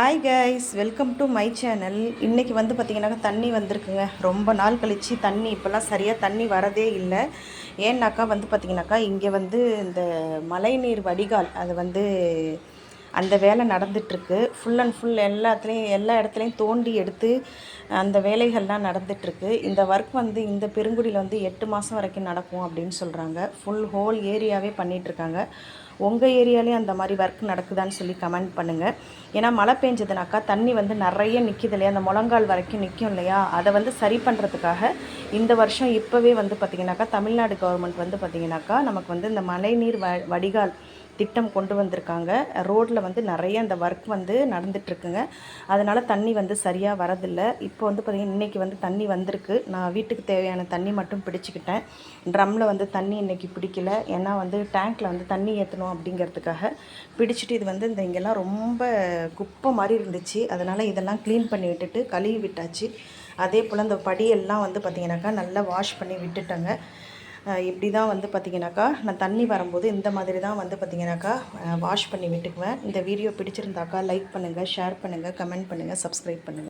Hi guys welcome to my channel இன்றைக்கி வந்து பார்த்திங்கனாக்கா தண்ணி வந்திருக்குங்க. ரொம்ப நாள் கழித்து தண்ணி இப்போல்லாம் சரியாக தண்ணி வரதே இல்லை. ஏன்னாக்கா வந்து பார்த்திங்கனாக்கா இங்கே வந்து இந்த மழைநீர் வடிகால் அது வந்து அந்த வேலை நடந்துகிட்ருக்கு ஃபுல் அண்ட் ஃபுல் எல்லாத்துலேயும் எல்லா இடத்துலையும் தோண்டி எடுத்து அந்த வேலைகள்லாம் நடந்துகிட்ருக்கு இந்த ஒர்க் வந்து இந்த பெருங்குடியில் வந்து எட்டு மாதம் வரைக்கும் நடக்கும் அப்படின்னு சொல்கிறாங்க ஃபுல் ஹோல் ஏரியாவே பண்ணிகிட்ருக்காங்க உங்கள் ஏரியாலேயும் அந்த மாதிரி ஒர்க் நடக்குதான்னு சொல்லி கமெண்ட் பண்ணுங்கள் ஏன்னா மழை பெஞ்சதுனாக்கா தண்ணி வந்து நிறைய நிற்கிது இல்லையா? அந்த முழங்கால் வரைக்கும் நிற்கும் இல்லையா? அதை வந்து சரி பண்ணுறதுக்காக இந்த வருஷம் இப்போவே வந்து பார்த்திங்கனாக்கா தமிழ்நாடு கவர்மெண்ட் வந்து பார்த்திங்கனாக்கா நமக்கு வந்து இந்த மழைநீர் வ வடிகால் திட்டம் கொண்டு வந்திருக்காங்க. ரோட்டில் வந்து நிறைய அந்த ஒர்க் வந்து நடந்துகிட்ருக்குங்க அதனால் தண்ணி வந்து சரியாக வரதில்லை. இப்போ வந்து பார்த்திங்கன்னா இன்றைக்கி வந்து தண்ணி வந்திருக்கு. நான் வீட்டுக்கு தேவையான தண்ணி மட்டும் பிடிச்சிக்கிட்டேன். ட்ரம்மில் வந்து தண்ணி இன்றைக்கி பிடிக்கல. ஏன்னா வந்து டேங்க்கில் வந்து தண்ணி ஏற்றணும் அப்படிங்கிறதுக்காக பிடிச்சிட்டு இது வந்து இந்த இங்கெல்லாம் ரொம்ப குப்பை மாதிரி இருந்துச்சு. அதனால் இதெல்லாம் க்ளீன் பண்ணி விட்டுட்டு கழுவி விட்டாச்சு. அதே போல் இந்த படியெல்லாம் வந்து பார்த்திங்கனாக்கா நல்லா வாஷ் பண்ணி விட்டுட்டேங்க. இப்படி தான் வந்து பார்த்திங்கனாக்கா நான் தண்ணி வரும்போது இந்த மாதிரி தான் வந்து பார்த்திங்கனாக்கா வாஷ் பண்ணி விட்டுக்குவேன். இந்த வீடியோ பிடிச்சிருந்தாக்கா லைக் பண்ணுங்கள் ஷேர் பண்ணுங்கள் கமெண்ட் பண்ணுங்கள் சப்ஸ்கிரைப் பண்ணுங்கள்